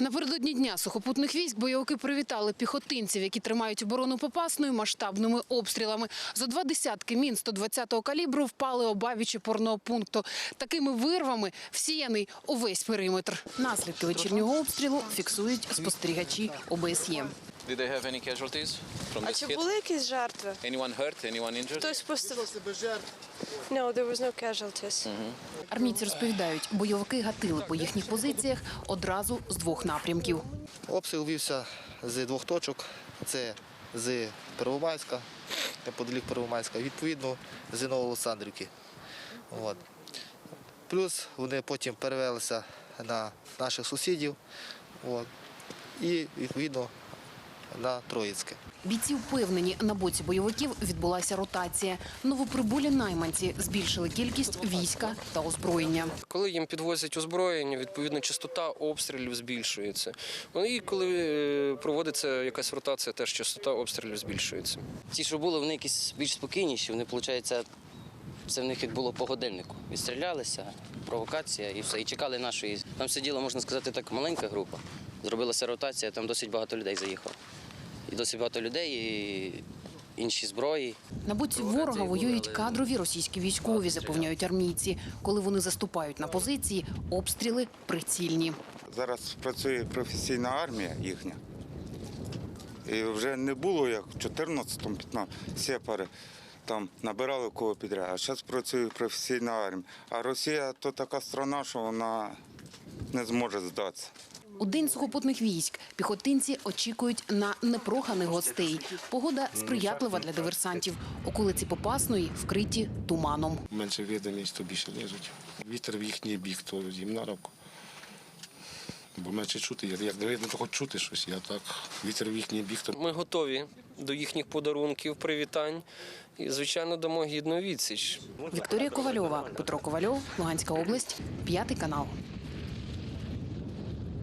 Напередодні дня сухопутних військ бойовики привітали піхотинців, які тримають оборону попасною масштабними обстрілами. За два десятки мін 120-го калібру впали обабічі порного пункту. Такими вирвами всіяний увесь периметр. Наслідки вечірнього обстрілу фіксують спостерігачі ОБСЄ. Did they have any casualties from А this чи hit? були якісь жертви? Anyone hurt? Anyone injured? Хтось постав... No, there was no casualties. Армійці розповідають, бойовики гатили по їхніх позиціях одразу з двох напрямків. Обстріл вівся з двох точок. Це з Первомайська, неподалік Первомайська, відповідно з Новоолександрівки. От. Плюс вони потім перевелися на наших сусідів от. і відповідно на Троїцьке. Бійці впевнені, на боці бойовиків відбулася ротація. Новоприбулі найманці збільшили кількість війська та озброєння. Коли їм підвозять озброєння, відповідно частота обстрілів збільшується. Ну і коли е, проводиться якась ротація, теж частота обстрілів збільшується. Ті, що були, вони якісь більш спокійніші. Вони, виходить, це в них як було по годиннику. Відстрілялися, провокація і все. І чекали нашої. Там сиділа, можна сказати, так маленька група. Зробилася ротація, там досить багато людей заїхало. І досить багато людей, і інші зброї. На боці ворога воюють кадрові російські військові, запевняють армійці. Коли вони заступають на позиції, обстріли прицільні. Зараз працює професійна армія їхня. І вже не було як в 14-му, 15 сепари там набирали кого підряд. А зараз працює професійна армія. А Росія то така страна, що вона не зможе здатися. У день сухопутних військ піхотинці очікують на непроханих гостей. Погода сприятлива для диверсантів. Околиці Попасної вкриті туманом. менше видимість, то більше лежать. Вітер в їхній бік, то їм на руку. Бо менше чути, як не видно, то хоч чути щось. Я так. Вітер в їхній бік, то Ми готові до їхніх подарунків, привітань і, звичайно, дамо гідну відсіч. Вікторія Ковальова, Петро Ковальов, Луганська область, п'ятий канал.